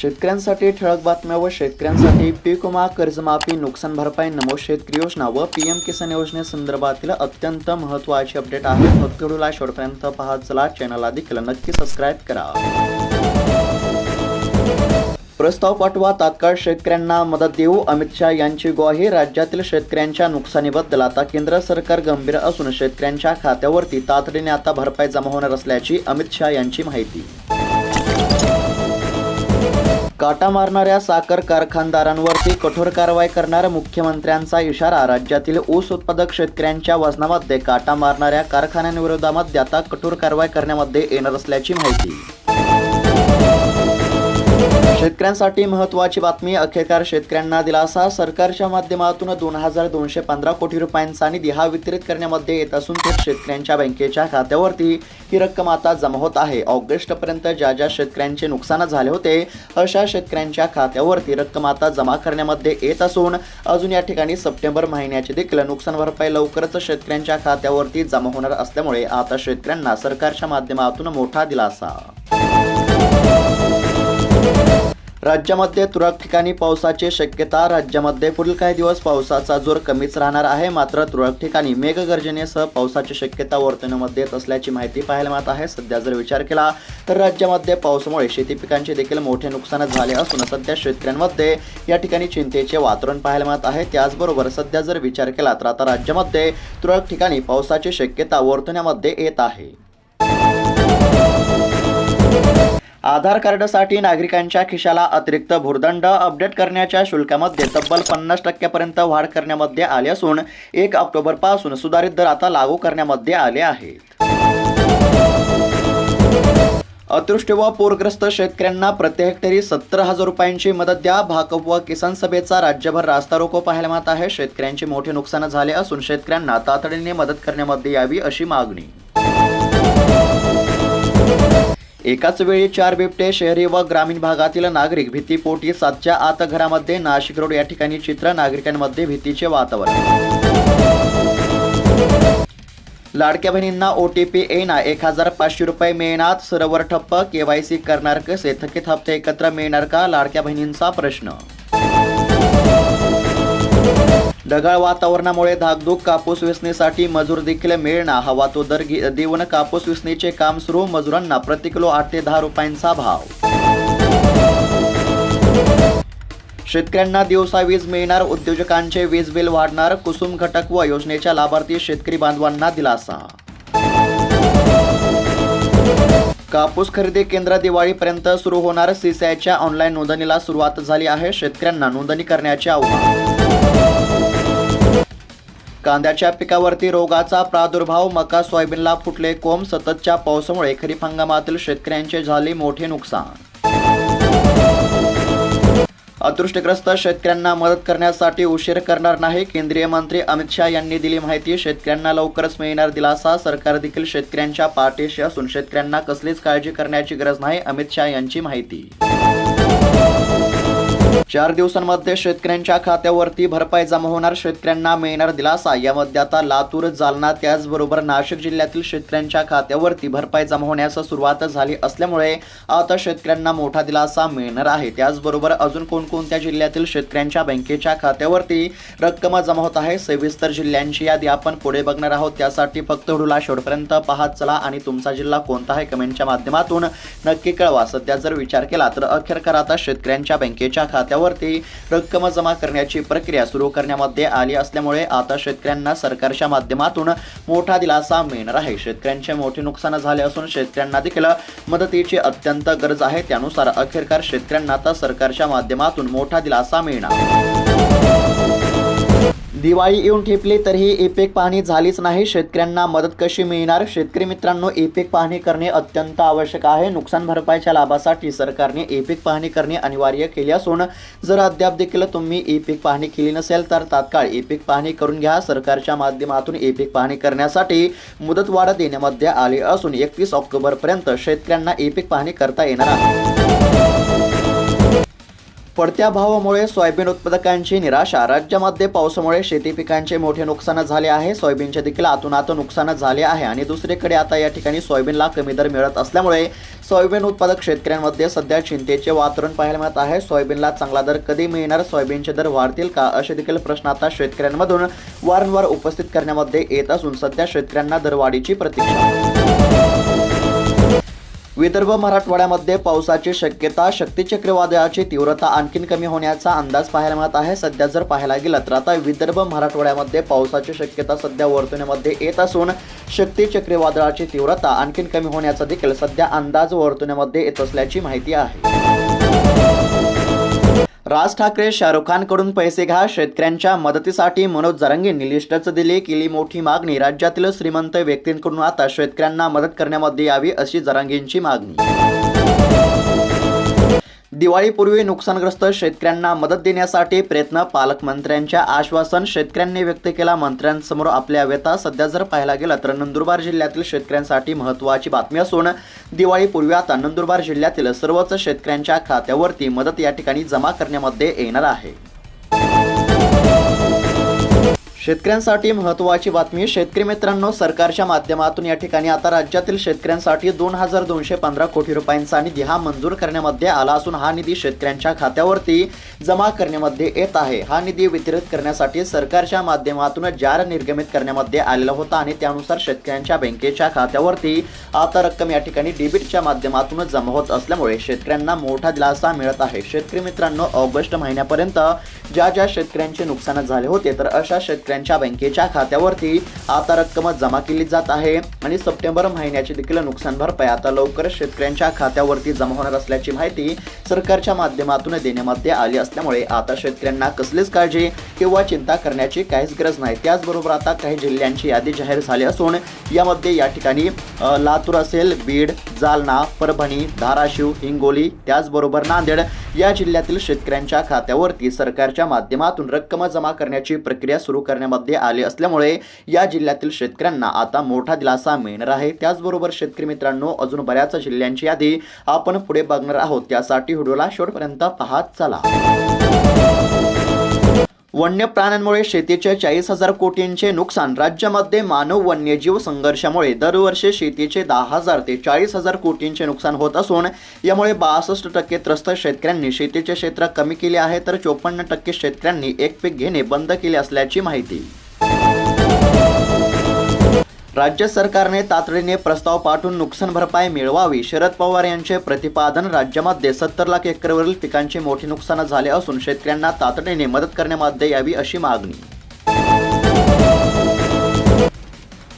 शेतकऱ्यांसाठी ठळक बातम्या व शेतकऱ्यांसाठी पीक विमा कर्जमाफी नुकसान भरपाई नमो शेतकरी योजना व पी एम किसान योजनेसंदर्भातील अत्यंत महत्त्वाची अपडेट आहे. फक्त व्हिडिओला शेवटपर्यंत पाहत चला. चॅनलला देखील नक्की सबस्क्राईब करा. प्रस्ताव पाठवा. तात्काळ शेतकऱ्यांना मदत देऊ. अमित शहा यांची ग्वाही. राज्यातील शेतकऱ्यांच्या नुकसानीबद्दल आता केंद्र सरकार गंभीर असून शेतकऱ्यांच्या खात्यावरती तातडीने आता भरपाई जमा होणार असल्याची अमित शहा यांची माहिती. काटा मारणाऱ्या साखर कारखानदारांवरती कठोर कारवाई करणाऱ्या मुख्यमंत्र्यांचा इशारा राज्यातील ऊस उत्पादक शेतकऱ्यांच्या वजनामध्ये काटा मारणाऱ्या कारखान्यांविरोधामध्ये आता कठोर कारवाई करण्यामध्ये येणार असल्याची माहिती. शेतकऱ्यांसाठी महत्त्वाची बातमी अखेरकार शेतकऱ्यांना दिलासा. सरकारच्या माध्यमातून दोन हजार दोनशे पंधरा कोटी रुपयांचा निधी हा वितरित करण्यामध्ये येत असून थेट शेतकऱ्यांच्या बँकेच्या खात्यावरती ही रक्कम आता जमा होत आहे. ऑगस्टपर्यंत ज्या ज्या शेतकऱ्यांचे नुकसान झाले होते अशा शेतकऱ्यांच्या खात्यावरती रक्कम आता जमा करण्यामध्ये येत असून अजून या ठिकाणी सप्टेंबर महिन्याची देखील नुकसान भरपाई लवकरच शेतकऱ्यांच्या खात्यावरती जमा होणार असल्यामुळे आता शेतकऱ्यांना सरकारच्या माध्यमातून मोठा दिलासा. राज्यामध्ये तुरळक ठिकाणी पावसाची शक्यता राज्यामध्ये पुढील काही दिवस पावसाचा जोर कमीच राहणार आहे. मात्र तुरळक ठिकाणी मेघगर्जनेसह पावसाची शक्यता वर्तनामध्ये येत असल्याची माहिती पाहायला मिळत आहे. सध्या जर विचार केला तर राज्यामध्ये पावसामुळे शेती पिकांचे देखील मोठे नुकसान झाले असून सध्या शेतकऱ्यांमध्ये या ठिकाणी चिंतेचे वातावरण पाहायला मिळत आहे. त्याचबरोबर सध्या जर विचार केला तर आता राज्यामध्ये तुरळक ठिकाणी पावसाची शक्यता वर्तनामध्ये येत आहे. आधार कार्डसाठी नागरिकांच्या खिशाला अतिरिक्त भूर्दंड अपडेट करण्याच्या शुल्कामध्ये तब्बल पन्नास टक्क्यापर्यंत वाढ करण्यामध्ये आली असून एक ऑक्टोबरपासून सुधारित दर आता लागू करण्यामध्ये आले आहेत. अतृष्ट व पूरग्रस्त शेतकऱ्यांना प्रति हेक्टरी सत्तर हजार रुपयांची मदत द्या. भाकप व किसान सभेचा राज्यभर रास्ता रोको पाहायला मिळत आहे. शेतकऱ्यांचे मोठे नुकसान झाले असून शेतकऱ्यांना तातडीने मदत करण्यामध्ये यावी अशी मागणी. एकाच वेळी चार बिबटे शहरी व ग्रामीण भागातील नागरिक भीतीपोटी सातच्या आत घरामध्ये नाशिक रोड या ठिकाणी चित्र नागरिकांमध्ये भीतीचे वातावरण. लाडक्या बहिणींना ओ टी पी येणार एक हजार पाचशे रुपये मिळणार सरोवर ठप्प केवायसी करणार कसे? थकीत हप्ते एकत्र मिळणार का? लाडक्या बहिणींचा प्रश्न ढगाळ वातावरणामुळे धाकधूक कापूस वेचणीसाठी मजूर देखील मिळणार हवा तो दर देऊन कापूस वेचणीचे काम सुरू मजुरांना प्रति किलो आठ ते दहा रुपयांचा भाव. शेतकऱ्यांना दिवसा वीज मिळणार उद्योजकांचे वीज बिल वाढणार कुसुम घटक व योजनेच्या लाभार्थी शेतकरी बांधवांना दिलासा. कापूस खरेदी केंद्र दिवाळीपर्यंत सुरू होणार सीसीआयच्या ऑनलाईन नोंदणीला सुरुवात झाली आहे शेतकऱ्यांना नोंदणी करण्याचे आव्हान. कांद्याच्या पिकावरती रोगाचा प्रादुर्भाव मका सोयाबीनला फुटले कोंब सततच्या पावसामुळे खरीप हंगामातील शेतकऱ्यांचे झाले मोठे नुकसान. अदृष्टग्रस्त शेतकऱ्यांना मदत करण्यासाठी उशीर करणार नाही केंद्रीय मंत्री अमित शहा यांनी दिली माहिती. शेतकऱ्यांना लवकरच मिळणार दिलासा सरकार देखील शेतकऱ्यांच्या पाठीशी असून शेतकऱ्यांना कसलीच काळजी करण्याची गरज नाही अमित शहा यांची माहिती. चार दिवसांमध्ये शेतकऱ्यांच्या खात्यावरती भरपाई जमा होणार. शेतकऱ्यांना मिळणार दिलासा. यामध्ये आता लातूर जालना त्याचबरोबर नाशिक जिल्ह्यातील शेतकऱ्यांच्या खात्यावरती भरपाई जमा होण्यास सुरुवात झाली असल्यामुळे आता शेतकऱ्यांना मोठा दिलासा मिळणार आहे. त्याचबरोबर अजून कोणकोणत्या जिल्ह्यातील शेतकऱ्यांच्या बँकेच्या खात्यावरती रक्कम जमा होत आहे सविस्तर जिल्ह्यांची यादी आपण पुढे बघणार आहोत. त्यासाठी फक्त व्हिडिओला शेवटपर्यंत पाहत चला आणि तुमचा जिल्हा कोणता आहे कमेंटच्या माध्यमातून नक्की कळवा. सध्या जर विचार केला तर अखेरकर आता शेतकऱ्यांच्या बँकेच्या खात्या खात्यावरती रक्कम जमा करण्याची प्रक्रिया सुरू करण्यामध्ये आली असल्यामुळे आता शेतकऱ्यांना सरकारच्या माध्यमातून मोठा दिलासा मिळणार आहे. शेतकऱ्यांचे मोठे नुकसान झाले असून शेतकऱ्यांना देखील मदतीची अत्यंत गरज आहे. त्यानुसार अखेरकार शेतकऱ्यांना आता सरकारच्या माध्यमातून मोठा दिलासा मिळणार दिवाळी येऊन ठेपली तरीही एपेक पाहणी झालीच नाही. शेतकऱ्यांना मदत कशी मिळणार? शेतकरी मित्रांनो एपेक पाहणी करणे अत्यंत आवश्यक आहे. नुकसान भरपाईच्या लाभासाठी सरकारने एपेक पाहणी करणे अनिवार्य केले असून जर अद्याप देखील तुम्ही ई पाहणी केली नसेल तर तात्काळ ई पाहणी करून घ्या. सरकारच्या माध्यमातून एपेक पाहणी करण्यासाठी मुदतवाढ देण्यामध्ये आली असून एकतीस ऑक्टोबरपर्यंत शेतकऱ्यांना एपेक पाहणी करता येणार आहे. पडत्या भावामुळे सोयाबीन उत्पादकांची निराशा. राज्यामध्ये पावसामुळे शेती पिकांचे मोठे नुकसान झाले आहे. सोयाबीनचे देखील आतून नुकसान झाले आहे. आणि दुसरीकडे आता या ठिकाणी सोयाबीनला कमी दर मिळत असल्यामुळे सोयाबीन उत्पादक शेतकऱ्यांमध्ये सध्या चिंतेचे वातावरण पाहायला मिळत आहे. सोयाबीनला चांगला दर कधी मिळणार? सोयाबीनचे दर वाढतील का? असे देखील प्रश्न आता शेतकऱ्यांमधून वारंवार उपस्थित करण्यामध्ये येत असून सध्या शेतकऱ्यांना दरवाढीची प्रतीक्षा विदर्भ मराठवाड्यामध्ये पावसाची शक्यता शक्ती चक्रीवादळाची तीव्रता आणखीन कमी होण्याचा अंदाज पाहायला मिळत आहे. सध्या जर पाहायला गेलं तर आता विदर्भ मराठवाड्यामध्ये पावसाची शक्यता सध्या वर्तवण्यामध्ये येत असून शक्ती चक्रीवादळाची तीव्रता आणखीन कमी होण्याचा देखील सध्या अंदाज वर्तवण्यामध्ये येत असल्याची माहिती आहे. राज ठाकरे शाहरुख खानकडून पैसे घ्या शेतकऱ्यांच्या मदतीसाठी मनोज जरांगेंनी लिस्टच दिली केली मोठी मागणी. राज्यातील श्रीमंत व्यक्तींकडून आता शेतकऱ्यांना मदत करण्यामध्ये यावी अशी जरांगेंची मागणी. दिवाळीपूर्वी नुकसानग्रस्त शेतकऱ्यांना मदत देण्यासाठी प्रयत्न. पालकमंत्र्यांच्या आश्वासन शेतकऱ्यांनी व्यक्त केला. मंत्र्यांसमोर आपल्या व्यथा सध्या जर पाहायला गेलं तर नंदुरबार जिल्ह्यातील शेतकऱ्यांसाठी महत्त्वाची बातमी असून दिवाळीपूर्वी आता नंदुरबार जिल्ह्यातील सर्वच शेतकऱ्यांच्या खात्यावरती मदत या ठिकाणी जमा करण्यामध्ये येणार आहे. शेतकऱ्यांसाठी महत्त्वाची बातमी शेतकरी मित्रांनो सरकारच्या माध्यमातून या ठिकाणी आता राज्यातील शेतकऱ्यांसाठी दोन हजार दोनशे पंधरा कोटी रुपयांचा निधी हा मंजूर करण्यामध्ये आला असून हा निधी शेतकऱ्यांच्या खात्यावरती जमा करण्यामध्ये येत आहे. हा निधी वितरित करण्यासाठी सरकारच्या माध्यमातून जार निर्गमित करण्यामध्ये आलेला होता आणि त्यानुसार शेतकऱ्यांच्या बँकेच्या खात्यावरती आता रक्कम या ठिकाणी डेबिटच्या माध्यमातून जमा होत असल्यामुळे शेतकऱ्यांना मोठा दिलासा मिळत आहे. शेतकरी मित्रांनो ऑगस्ट महिन्यापर्यंत ज्या ज्या शेतकऱ्यांचे नुकसान झाले होते तर अशा शेतकऱ्यांच्या बँकेच्या खात्यावरती आता रक्कम जमा केली जात आहे आणि सप्टेंबर महिन्याची देखील नुकसान भरपाई आता लवकरच शेतकऱ्यांच्या खात्यावरती जमा होणार असल्याची माहिती सरकारच्या माध्यमातून देण्यामध्ये आली असल्यामुळे आता शेतकऱ्यांना कसलीच काळजी किंवा चिंता करण्याची काहीच गरज नाही. त्याचबरोबर आता काही जिल्ह्यांची यादी जाहीर झाली असून यामध्ये या ठिकाणी लातूर असेल बीड जालना परभणी धाराशिव हिंगोली त्याचबरोबर नांदेड या जिल्ह्यातील शेतकऱ्यांच्या खात्यावरती सरकारच्या माध्यमातून रक्कम जमा करण्याची प्रक्रिया सुरू करण्यामध्ये आले असल्यामुळे या जिल्ह्यातील शेतकऱ्यांना आता मोठा दिलासा मिळणार आहे. त्याचबरोबर शेतकरी मित्रांनो अजून बऱ्याच जिल्ह्यांची यादी आपण पुढे बघणार आहोत. त्यासाठी व्हिडिओला शेवटपर्यंत पाहत चला. वन्य प्राण्यांमुळे शेतीचे चाळीस हजार कोटींचे नुकसान. राज्यामध्ये मानव वन्यजीव संघर्षामुळे दरवर्षी शेतीचे दहा हजार ते चाळीस हजार कोटींचे नुकसान होत असून यामुळे बासष्ट टक्के त्रस्त शेतकऱ्यांनी शेतीचे क्षेत्र कमी केले आहे तर चोपन्न टक्के शेतकऱ्यांनी एक पीक घेणे बंद केले असल्याची माहिती. राज्य सरकारने तातडीने प्रस्ताव पाठवून नुकसान भरपाई मिळवावी. शरद पवार यांचे प्रतिपादन राज्यामध्ये सत्तर लाख एकरवरील पिकांचे मोठे नुकसान झाले असून शेतकऱ्यांना तातडीने मदत करण्यामध्ये यावी अशी मागणी.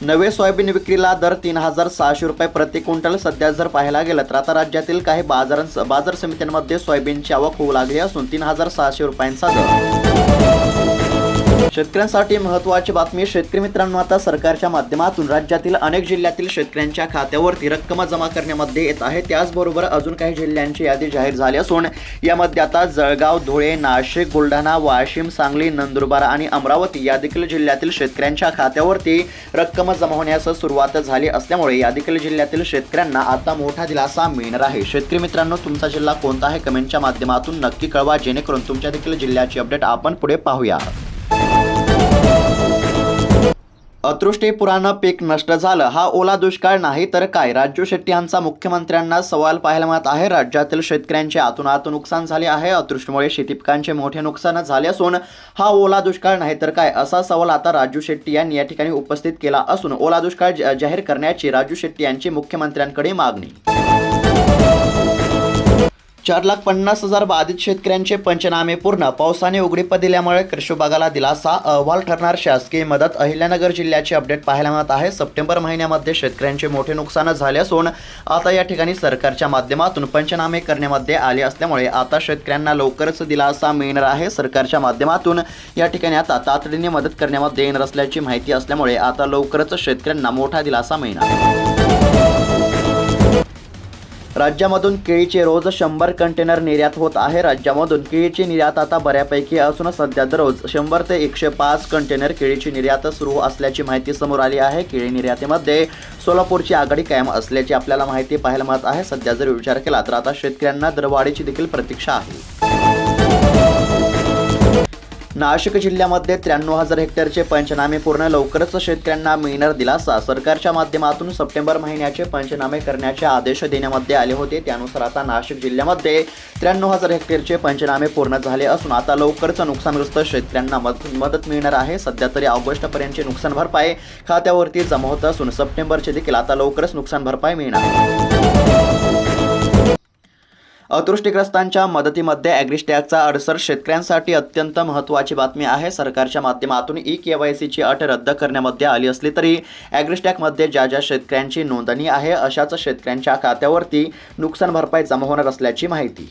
नवे सोयाबीन विक्रीला दर तीन हजार सहाशे रुपये प्रति क्विंटल सध्या जर पाहायला गेलं तर आता राज्यातील काही बाजार बाजार समित्यांमध्ये सोयाबीनची आवक होऊ लागली असून तीन हजार सहाशे रुपयांचा दर. शेतकऱ्यांसाठी महत्त्वाची बातमी शेतकरी मित्रांनो आता सरकारच्या माध्यमातून राज्यातील अनेक जिल्ह्यातील शेतकऱ्यांच्या खात्यावरती रक्कम जमा करण्यामध्ये येत आहे. त्याचबरोबर अजून काही जिल्ह्यांची यादी जाहीर झाली असून यामध्ये आता जळगाव धुळे नाशिक बुलढाणा वाशिम सांगली नंदुरबार आणि अमरावती या देखील जिल्ह्यातील शेतकऱ्यांच्या खात्यावरती रक्कम जमा होण्यास सुरुवात झाली असल्यामुळे या देखील जिल्ह्यातील शेतकऱ्यांना आता मोठा दिलासा मिळणार आहे. शेतकरी मित्रांनो तुमचा जिल्हा कोणता आहे? कमेंटच्या माध्यमातून नक्की कळवा जेणेकरून तुमच्या देखील जिल्ह्याची अपडेट आपण पुढे पाहूया. अतृष्टीपुरानं पीक नष्ट झालं. हा ओला दुष्काळ नाही तर काय? राजू शेट्टी यांचा मुख्यमंत्र्यांना सवाल पाहायला मिळत आहे. राज्यातील शेतकऱ्यांचे आतून आतून नुकसान झाले आहे. अतृष्टीमुळे शेती पिकांचे मोठे नुकसान झाले असून हा ओला दुष्काळ नाही तर काय? असा सवाल आता राजू शेट्टी यांनी या ठिकाणी उपस्थित केला असून ओला दुष्काळ जाहीर करण्याची राजू शेट्टी यांची मुख्यमंत्र्यांकडे मागणी. चार लाख पन्नास हजार बाधित शेतकऱ्यांचे पंचनामे पूर्ण. पावसाने उघडीप दिल्यामुळे कृषी विभागाला दिलासा. अहवाल ठरणार. शासकीय मदत अहिल्यानगर जिल्ह्याचे अपडेट पाहायला मिळत आहे. सप्टेंबर महिन्यामध्ये शेतकऱ्यांचे मोठे नुकसान झाले असून आता या ठिकाणी सरकारच्या माध्यमातून पंचनामे करण्यामध्ये आले असल्यामुळे आता शेतकऱ्यांना लवकरच दिलासा मिळणार आहे. सरकारच्या माध्यमातून या ठिकाणी आता तातडीने मदत करण्यामध्ये येणार असल्याची माहिती असल्यामुळे आता लवकरच शेतकऱ्यांना मोठा दिलासा मिळणार राज्यामधून केळीचे रोज शंभर कंटेनर निर्यात होत आहे. राज्यामधून केळीची निर्यात आता बऱ्यापैकी असून सध्या दररोज शंभर ते एकशे पाच कंटेनर केळीची निर्यात सुरू असल्याची माहिती समोर आली आहे. केळी निर्यातीमध्ये सोलापूरची आघाडी कायम असल्याची आपल्याला माहिती पाहायला मिळत आहे. सध्या जर विचार केला तर आता शेतकऱ्यांना दरवाढीची देखील प्रतीक्षा आहे. नाशिक जिल्ह्यामध्ये त्र्याण्णव हजार हेक्टरचे पंचनामे पूर्ण लवकरच शेतकऱ्यांना मिळणार दिलासा. सरकारच्या माध्यमातून सप्टेंबर महिन्याचे पंचनामे करण्याचे आदेश देण्यामध्ये आले होते. त्यानुसार आता नाशिक जिल्ह्यामध्ये त्र्याण्णव हजार हेक्टरचे पंचनामे पूर्ण झाले असून आता लवकरच नुकसानग्रस्त शेतकऱ्यांना मदत मिळणार आहे. सध्या तरी ऑगस्टपर्यंतची नुकसान भरपाई खात्यावरती जमा होत असून सप्टेंबरचे देखील आता लवकरच नुकसान भरपाई मिळणार आहे. अतृष्टीग्रस्तांच्या मदतीमध्ये ॲग्रिस्टॅगचा अडसर शेतकऱ्यांसाठी अत्यंत महत्त्वाची बातमी आहे. सरकारच्या माध्यमातून ई के वाय सीची अट रद्द करण्यामध्ये आली असली तरी ॲग्रिस्टॅगमध्ये ज्या ज्या शेतकऱ्यांची नोंदणी आहे अशाच शेतकऱ्यांच्या खात्यावरती नुकसान भरपाई जमा होणार असल्याची माहिती.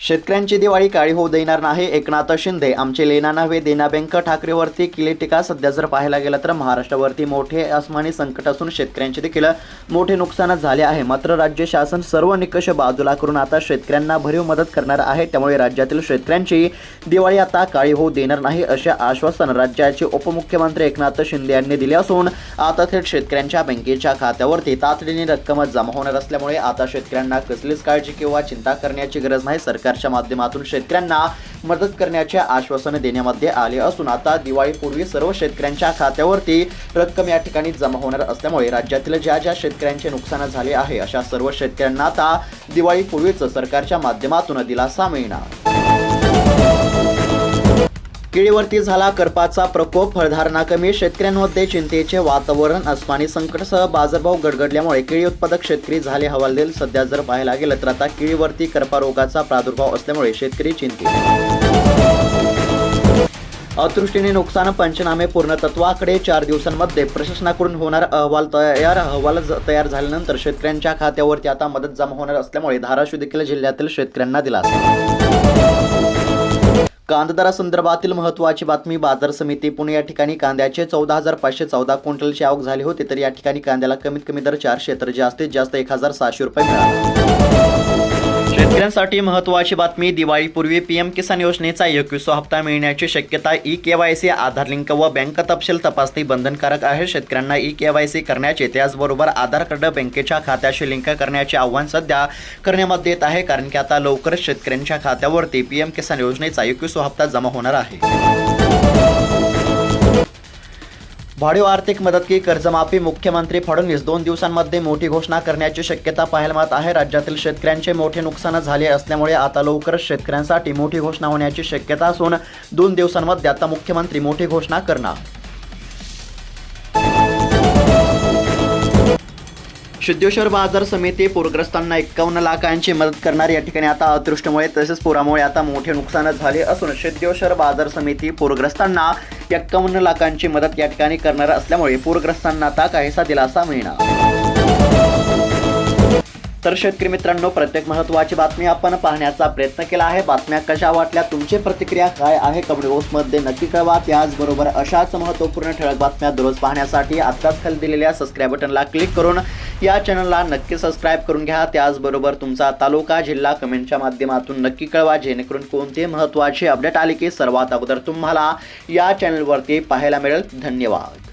शेतकऱ्यांची दिवाळी काळी होऊ देणार नाही. एकनाथ शिंदे आमचे लेना नव्हे देना बँक ठाकरेवरती केली टीका. सध्या जर पाहायला गेलं तर महाराष्ट्रावरती मोठे आसमानी संकट असून शेतकऱ्यांचे देखील मोठे नुकसान झाले आहे. मात्र राज्य शासन सर्व निकष बाजूला करून आता शेतकऱ्यांना भरीव मदत करणार आहे. त्यामुळे राज्यातील शेतकऱ्यांची दिवाळी आता काळी होऊ देणार नाही असे आश्वासन राज्याचे उपमुख्यमंत्री एकनाथ शिंदे यांनी दिले असून आता थेट शेतकऱ्यांच्या बँकेच्या खात्यावरती तातडीने रक्कम जमा होणार असल्यामुळे आता शेतकऱ्यांना कसलीच काळजी किंवा चिंता करण्याची गरज नाही. सरकार सरकारच्या माध्यमातून शेतकऱ्यांना मदत करण्याचे आश्वासन देण्यामध्ये आले असून आता दिवाळीपूर्वी सर्व शेतकऱ्यांच्या खात्यावरती रक्कम या ठिकाणी जमा होणार असल्यामुळे राज्यातील ज्या ज्या शेतकऱ्यांचे नुकसान झाले आहे अशा सर्व शेतकऱ्यांना आता दिवाळीपूर्वीच सरकारच्या माध्यमातून दिलासा मिळणार. केळीवरती झाला करपाचा प्रकोप फळधारणा कमी शेतकऱ्यांमध्ये चिंतेचे वातावरण अस्मानी संकटसह बाजारभाव गडगडल्यामुळे केळी उत्पादक शेतकरी झाले हवालदिल. सध्या जर पाहायला गेलं तर आता केळीवरती करपा रोगाचा प्रादुर्भाव असल्यामुळे शेतकरी चिंतित. अतृष्टीने नुकसान पंचनामे पूर्णतत्वाकडे चार दिवसांमध्ये प्रशासनाकडून होणार अहवाल तयार. अहवाल ज- तयार झाल्यानंतर शेतकऱ्यांच्या खात्यावरती आता मदत जमा होणार असल्यामुळे धाराशिव देखील जिल्ह्यातील शेतकऱ्यांना दिलासा. कांदादरासंदर्भातील महत्त्वाची बातमी बाजार समिती पुणे या ठिकाणी कांद्याचे चौदा हजार पाचशे चौदा क्विंटलची आवक झाली होती तर या ठिकाणी कांद्याला कमीत कमी दर चारशे तर जास्तीत जास्त एक हजार सहाशे रुपये मिळाले. शेतकऱ्यांसाठी महत्त्वाची बातमी दिवाळीपूर्वी पीएम किसान योजनेचा एकविसवा हप्ता मिळण्याची शक्यता E K Y C Aadhaar link व बँक तपशील तपासणी बंधनकारक आहे. शेतकऱ्यांना ई के वाय सी करण्याचे त्याचबरोबर आधार कार्ड बँकेच्या खात्याशी लिंक करण्याचे आव्हान सध्या करण्यामध्ये येत आहे कारण की आता लवकरच शेतकऱ्यांच्या खात्यावरती पीएम किसान योजनेचा एकविसवा हप्ता जमा होणार आहे. वाढीव आर्थिक मदत की कर्जमाफी मुख्यमंत्री फडणवीस दोन दिवसांमध्ये मोठी घोषणा करण्याची शक्यता पाहायला मिळत आहे. राज्यातील शेतकऱ्यांचे मोठे नुकसान झाले असल्यामुळे आता लवकरच शेतकऱ्यांसाठी मोठी घोषणा होण्याची शक्यता असून दोन दिवसांमध्ये आता मुख्यमंत्री मोठी घोषणा करणार. सिद्धेश्वर बाजार समिती पूरग्रस्तांना एकावन्न लाखांची मदत करणार या ठिकाणी आता अदृष्टमुळे तसेच पुरामुळे आता मोठे नुकसान झाले असून सिद्धेश्वर बाजार समिती पूरग्रस्तांना एकावन्न लाखांची मदत या ठिकाणी करणार असल्यामुळे पूरग्रस्तांना आता काहीसा दिलासा मिळणार. तर शेतकरी मित्रांनो प्रत्येक महत्त्वाची बातमी आपण पाहण्याचा प्रयत्न केला आहे. बातम्या कशा वाटल्या तुमची प्रतिक्रिया काय आहे कमेंट बॉक्समध्ये नक्की कळवा. त्याचबरोबर अशाच महत्त्वपूर्ण ठळक बातम्या दररोज पाहण्यासाठी आत्ताच खाली दिलेल्या सबस्क्राईब बटनला क्लिक करून या चॅनलला नक्की सबस्क्राईब करून घ्या. त्याचबरोबर तुमचा तालुका जिल्हा कमेंटच्या माध्यमातून नक्की कळवा जेणेकरून कोणते महत्त्वाचे अपडेट आले की सर्वात अगोदर तुम्हाला या चॅनलवरती पाहायला मिळेल. धन्यवाद.